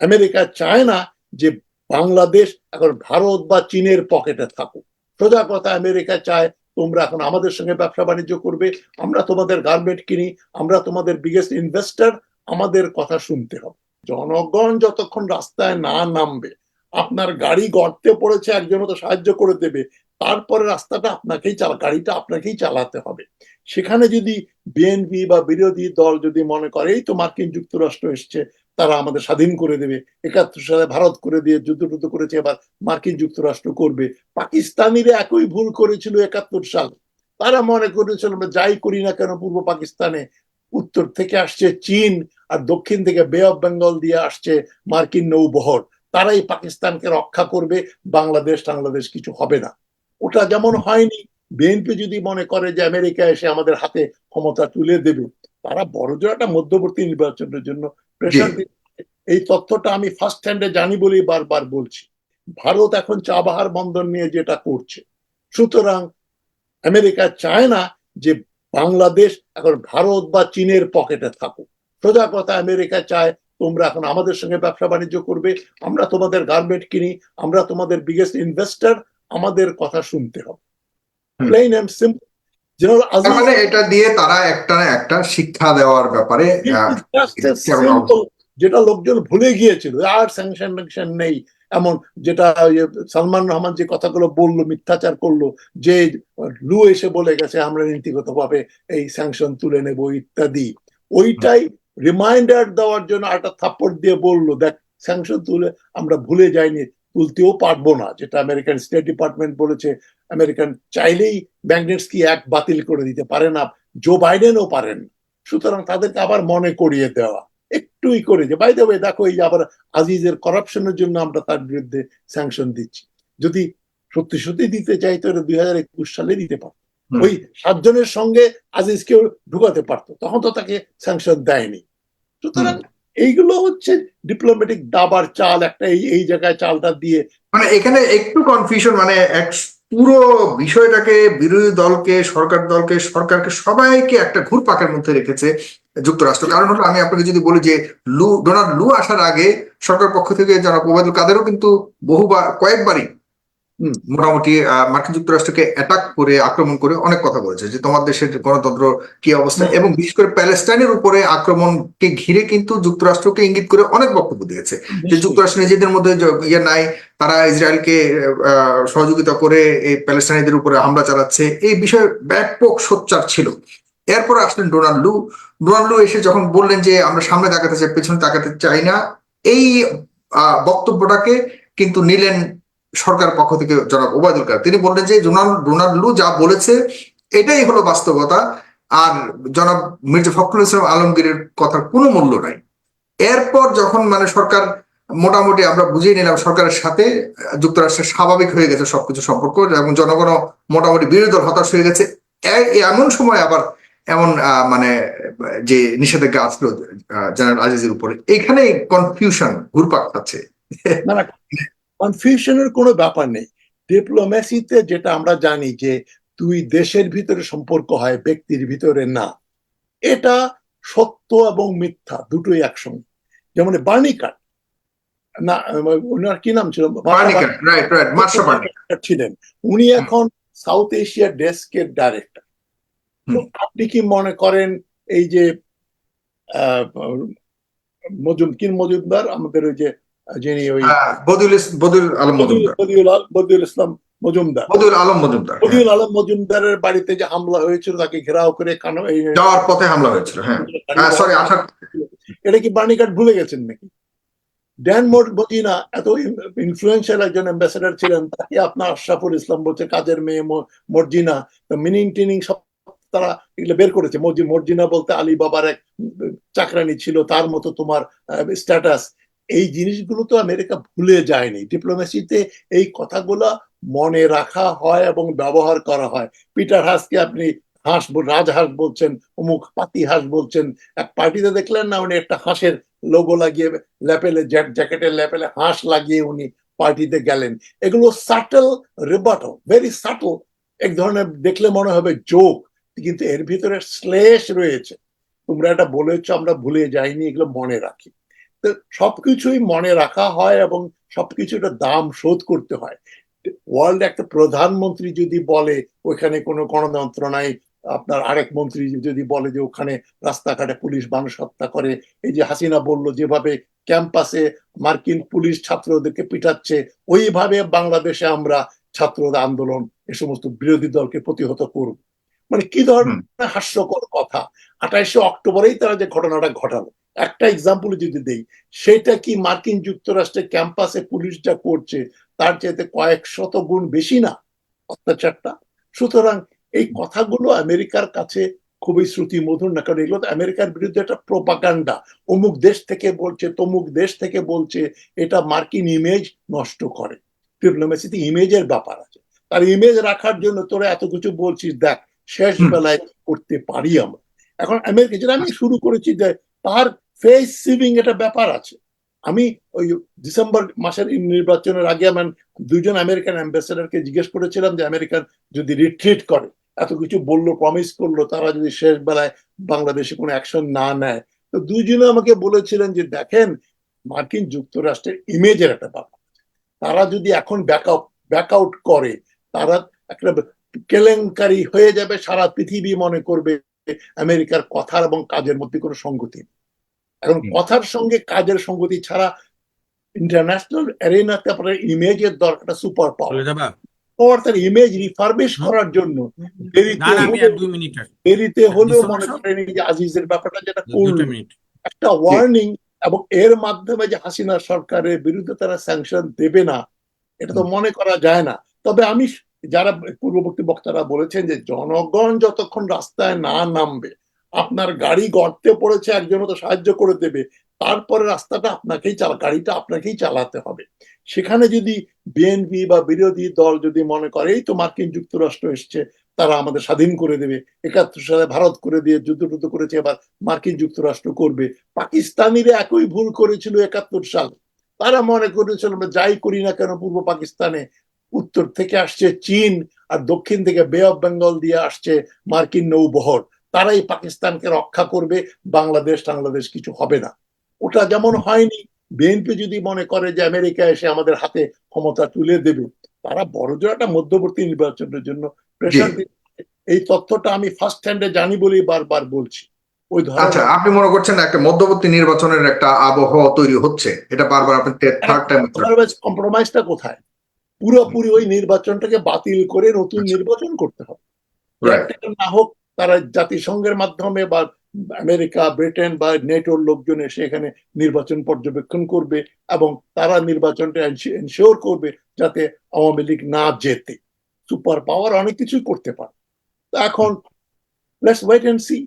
America চায় না যে বাংলাদেশ, এখন ভারত বা চীনের পকেটে থাকুক। সোজা কথা, আমেরিকা চায়, তোমরা এখন আমাদের সঙ্গে ব্যবসা বাণিজ্য করবে, আমরা তোমাদের গার্মেন্ট কিনি, আমরা তোমাদের বিগেস্ট ইনভেস্টর আমাদের কথা শুনতে হবে। জনগণ যতক্ষণ রাস্তায় না নামবে, আপনার গাড়ি গর্তে পড়েছে একজন তো সাহায্য করে দেবে, তারপরে রাস্তাটা আপনাকেই চালা, গাড়িটা আপনাকেই চালাতে হবে। সেখানে যদি বিএনপি বা বিরোধী দল যদি মনে করে, এই তো মার্কিন যুক্তরাষ্ট্র এসছে তারা আমাদের স্বাধীন করে দেবে। একাত্তর সালে ভারত করে দিয়ে যুদ্ধ টুদ্ধ করেছে, এবার মার্কিন যুক্তরাষ্ট্র করবে। পাকিস্তানিরা একই ভুল করেছিল একাত্তর সাল। তারা মনে করেছিল, আমরা যাই করি না কেন, পূর্ব পাকিস্তানে উত্তর থেকে আসছে চীন আর দক্ষিণ থেকে বে অফ বেঙ্গল দিয়ে আসছে মার্কিন নৌবহর। তারাই পাকিস্তানকে রক্ষা করবে, বাংলাদেশ বাংলাদেশ কিছু হবে না। ওটা যেমন হয়নি বিএনপি যদি মনে করে যে আমেরিকা এসে আমাদের হাতে ক্ষমতা তুলে দেবে, তারা বড়জোর একটা মধ্যবর্তী নির্বাচনের জন্য প্রেশার এই তথ্যটা আমি ফার্স্ট হ্যান্ডে জানি বলেই বারবার বলছি। ভারত এখন চাবাহার বন্দর নিয়ে যেটা করছে সুতরাং আমেরিকা চায় না যে বাংলাদেশ এখন ভারত বা চীনের পকেটে থাকুক। সোজা কথা আমেরিকা চায় তোমরা এখন আমাদের সঙ্গে ব্যবসা বাণিজ্য করবে আমরা তোমাদের গার্মেন্ট কিনি আমরা তোমাদের বিগেস্ট ইনভেস্টর আমাদের কথা শুনতে হবে। প্লেন অ্যান্ড সিম্পল মানে এটা দিয়ে তারা একটা একটা শিক্ষা দেওয়ার ব্যাপারে যেটা লোকজন ভুলে গিয়েছিল আর স্যাংশন ট্যাংশন নেই। এমন যেটা ইয়ে সালমান রহমান যে কথাগুলো বলল মিথ্যাচার করল যে লু এসে বলে গেছে আমরা নীতিগতভাবে এই স্যাংশন তুলে নেব ইত্যাদি। ওইটাই রিমাইন্ডার দেওয়ার জন্য একটা থাপ্পড় দিয়ে বলল দেখ স্যাংশন তুলে আমরা ভুলে যাইনি। তুলতেও পারব না যেটা আমেরিকান স্টেট ডিপার্টমেন্ট বলেছে। আমেরিকান চাইলেই ম্যাগনেটস এক বাতিল করে দিতে পারে না জো বাইডেনও পারেন। সুতরাং তাদেরকে আবার মনে করিয়ে দেওয়া। একটুই করে যে বাই দেবে দেখো এই আবার আজিজের করাপশনের জন্য আমরা তার বিরুদ্ধে স্যাংশন দিচ্ছি। যদি সত্যি সত্যি দিতে চাইতো এটা দুই হাজার একুশ সালে দিতে পারতো। ওই সাতজনের সঙ্গে আজিজকেও ঢুকাতে পারতো। তখন তো তাকে স্যাংশন দেয়নি। সুতরাং এইগুলো হচ্ছে ডিপ্লোম্যাটিক দাবার চাল, একটা এই এই জায়গায় চালটা দিয়ে মানে এখানে একটু কনফিউশন মানে এক পুরো বিষয়টাকে বিরোধী দলকে, সরকার দলকে, সরকারকে সবাইকে একটা ঘুরপাকের মধ্যে রেখেছে যুক্তরাষ্ট্র কারণ হলো, আমি আপনাকে যদি বলি যে লু, ডোনাল্ড লু আসার আগে সরকার পক্ষ থেকে যারা ওবায়দুল কাদেরও কিন্তু বহুবার, কয়েকবারই। মোটামুটি আহ, মার্কিন যুক্তরাষ্ট্রকে অ্যাটাক করে আক্রমণ করে অনেক কথা বলেছে যে তোমার দেশের গণতন্ত্র কি অবস্থা এবং বিশেষ করে প্যালেস্টাইনের উপরে আক্রমণকে ঘিরে কিন্তু যুক্তরাষ্ট্রকে ইঙ্গিত করে অনেক বক্তব্য দিয়েছে যে যুক্তরাষ্ট্র নিজেদের মধ্যে ইয়ে নাই তারা ইসরায়েলকে সহযোগিতা করে এই প্যালেস্টাইনিদের উপরে হামলা চালাচ্ছে এই বিষয়ে ব্যাপক সোচ্চার ছিল। এরপর আসলেন ডোনাল্ড লু। ডোনাল্ড লু এসে যখন বললেন যে আমরা সামনে তাকাতে চাই পেছনে তাকাতে চাই না এই আহ, বক্তব্যটাকে কিন্তু নিলেন সরকার পক্ষ থেকে জনাব ওবায়দুল কাদের। তিনি বললেন যে ডোনাল্ড লু যা বলেছে, এটাই হলো বাস্তবতা। আর জনাব মির্জা ফখরুল ইসলাম আলমগীরের কথার কোনো মূল্য নাই। এরপর যখন মানে সরকার মোটামুটি আমরা বুঝিয়ে নিলাম সরকারের সাথে যুক্তরাষ্ট্রের স্বাভাবিক হয়ে গেছে সবকিছু সম্পর্ক, এবং জনগণও মোটামুটি বিরোধী দল হতাশ হয়ে গেছে। এমন সময় আবার এমন মানে যে নিষেধাজ্ঞা আসলো জেনারেল আজিজের উপরে এইখানে কনফিউশন ঘুরপাক খাচ্ছে। কনফিউশনের কোনো ব্যাপার নেই। ডিপ্লোম্যাসিতে যেটা আমরা জানি যে দুই দেশের ভিতরে সম্পর্ক হয় ব্যক্তির ভিতরে না। এটা সত্য এবং মিথ্যা দুটোই একসঙ্গে। যেমন বার্নিকাট না ওনার কি নাম ছিল? ছিলেন। উনি এখন সাউথ এশিয়া ডেস্কের ডাইরেক্টর আপনি কি মনে করেন এই যে আহ, মজুম কিন মজুমদার? আমাদের ওই যে যিনি ওই আহ, বদিউল বদিউল আলম মজুমদার বদিউল ইসলাম মজুমদার বদিউল আলম মজুমদার। বদিউল আলম মজুমদারের বাড়িতে যে হামলা হয়েছিল তাকে ঘেরাও করে কানো যাওয়ার পথে হামলা হয়েছিল হ্যাঁ সরি আসার এটা কি বার্নিকাট ভুলে গেছেন নাকি ড্যান মদিনা এত ইনফ্লুয়েন্সিয়াল একজন অ্যাম্বাসেডার ছিলেন তাকে আপনার আশরাফুল ইসলাম বলছে কাজের মেয়ে মর্জিনা মিনিং টিনিং সব তারা এগুলো বের করেছে মর্জি মর্জিনা বলতে আলী বাবার এক চাকরানি ছিল তার মতো তোমার স্ট্যাটাস এই জিনিসগুলো তো আমেরিকা ভুলে যায়নি। ডিপ্লোমেসিতে এই কথাগুলো মনে রাখা হয় এবং ব্যবহার করা হয়। পিটার হাসকে আপনি হাঁস রাজহাঁস বলছেন, অমুক পাতি হাঁস বলছেন। এক পার্টিতে দেখলেন না উনি একটা হাঁসের লোগো লাগিয়ে ল্যাপেলে জ্যাকেটের ল্যাপেলে হাঁস লাগিয়ে উনি পার্টিতে গেলেন। এগুলো সাটল রিবাটো ভেরি সাটল এক ধরনের দেখলে মনে হবে জোক কিন্তু এর ভিতরে শ্লেষ রয়েছে। তোমরা এটা বলেছ, আমরা ভুলে যাইনি, এগুলো মনে রাখি। সবকিছুই মনে রাখা হয় এবং সবকিছুটা দাম শোধ করতে হয়। ওয়ার্ল্ড একটা প্রধানমন্ত্রী যদি বলে ওইখানে কোনো গণতন্ত্র নাই আপনার আরেক মন্ত্রী যদি বলে যে ওখানে রাস্তাঘাটে পুলিশ মানুষ হত্যা করে এই যে হাসিনা বলল যেভাবে ক্যাম্পাসে মার্কিন পুলিশ ছাত্রদেরকে পিটাচ্ছে ওইভাবে বাংলাদেশে আমরা ছাত্রদের আন্দোলন এ সমস্ত বিরোধী দলকে প্রতিহত করব। মানে কি ধরনের হাস্যকর কথা। আঠাইশে অক্টোবরেই তারা যে ঘটনাটা ঘটালো। একটা এক্সাম্পল যদি দেই সেটা কি মার্কিন যুক্তরাষ্ট্রের ক্যাম্পাসে পুলিশ যা করছে? তার চাইতে কয়েক শত গুণ বেশি না অত্যাচারটা। সুতরাং এই কথাগুলো আমেরিকার কাছে খুবই শ্রুতি মধুর না কারণ এগুলো আমেরিকার বিরুদ্ধে একটা প্রোপাগান্ডা অমুক দেশ থেকে বলছে তমুক দেশ থেকে বলছে এটা মার্কিন ইমেজ নষ্ট করে। ডিপ্লোমেসিতে ইমেজের ব্যাপার আছে। তার ইমেজ রাখার জন্য তোরা এত কিছু বলছিস দেখ শেষ বেলায় করতে পারি আমরা। এখন আমেরিকা যেটা আমি শুরু করেছি যে তার ফেস সিভিং এটা ব্যাপার আছে। আমি ওই ডিসেম্বর মাসের নির্বাচনের আগে আমার দুজন আমেরিকান অ্যাম্বাসেডারকে জিজ্ঞেস করেছিলাম যে আমেরিকান যদি রিট্রিট করে, এত কিছু বলল প্রমিস করল, তারা যদি শেষ বেলায় বাংলাদেশে কোনো অ্যাকশন না নেয়, তো দুজনে আমাকে বলেছিলেন যে দেখেন, মার্কিন যুক্তরাষ্ট্রের ইমেজের একটা ব্যাপার। তারা যদি এখন ব্যাক ব্যাক আউট করে, তারা একটা কেলেঙ্কারি হয়ে যাবে, সারা পৃথিবী মনে করবে আমেরিকার কথার এবং কাজের মধ্যে কোনো সঙ্গতি নেই। এখন কথার সঙ্গে কাজের সঙ্গতি ছাড়া ইন্টারন্যাশনাল অ্যারেনাতে আপনার ইমেজের দরকার সুপার পাওয়ার পাওয়ার তার ইমেজ রিফার্বিশ করার জন্য দেরিতে হলেও মনে করেন যে আজিজের ব্যাপারটা যেটা একটা ওয়ার্নিং এবং এর মাধ্যমে যে হাসিনা সরকারের বিরুদ্ধে তারা স্যাংশন দেবে না এটা তো মনে করা যায় না। তবে আমি যারা পূর্ববর্তী বক্তারা বলেছেন যে জনগণ যতক্ষণ রাস্তায় না নামবে আপনার গাড়ি গর্তে পড়েছে, একজন তো সাহায্য করে দেবে। তারপরে রাস্তাটা আপনাকেই চালা, গাড়িটা আপনাকেই চালাতে হবে। সেখানে যদি বিএনপি বা বিরোধী দল যদি মনে করে, এই তো মার্কিন যুক্তরাষ্ট্র এসছে, তারা আমাদের স্বাধীন করে দেবে। একাত্তর সালে ভারত করে দিয়ে যুদ্ধ টুদ্ধ করেছে, এবার মার্কিন যুক্তরাষ্ট্র করবে। পাকিস্তানিরা একই ভুল করেছিল একাত্তর সাল। তারা মনে করেছিল, আমরা যাই করি না কেন পূর্ব পাকিস্তানে? উত্তর থেকে আসছে চীন, আর দক্ষিণ থেকে বে অফ বেঙ্গল দিয়ে আসছে মার্কিন নৌবহর। তারাই পাকিস্তানকে রক্ষা করবে বাংলাদেশ বাংলাদেশ কিছু হবে না। ওটা যেমন হয়নি বিএনপি যদি মনে করে যে আমেরিকা এসে আমাদের হাতে ক্ষমতা তুলে দেবে তারা বড়জোর একটা মধ্যবর্তী নির্বাচনের জন্য প্রেশার এই তথ্যটা আমি ফার্স্ট হ্যান্ডে জানি বলেই বারবার বলছি। ওই আচ্ছা আপনি মনে করছেন একটা মধ্যবর্তী নির্বাচনের একটা আবহাওয়া তৈরি হচ্ছে? এটা বারবার আপনি থার্ড টাইম কম্প্রোমাইজটা কোথায়? পুরোপুরি ওই নির্বাচনটাকে বাতিল করে নতুন নির্বাচন করতে হবে। না হোক তারা জাতিসংঘের মাধ্যমে বা আমেরিকা, ব্রিটেন বা নেটোর লোকজন এসে এখানে নির্বাচন পর্যবেক্ষণ করবে এবং তারা নির্বাচনটা এনশিওর করবে যাতে আওয়ামী লীগ না জেতে। সুপার পাওয়ার অনেক কিছুই করতে পারে। এখন লেটস ওয়েট এন্ড সি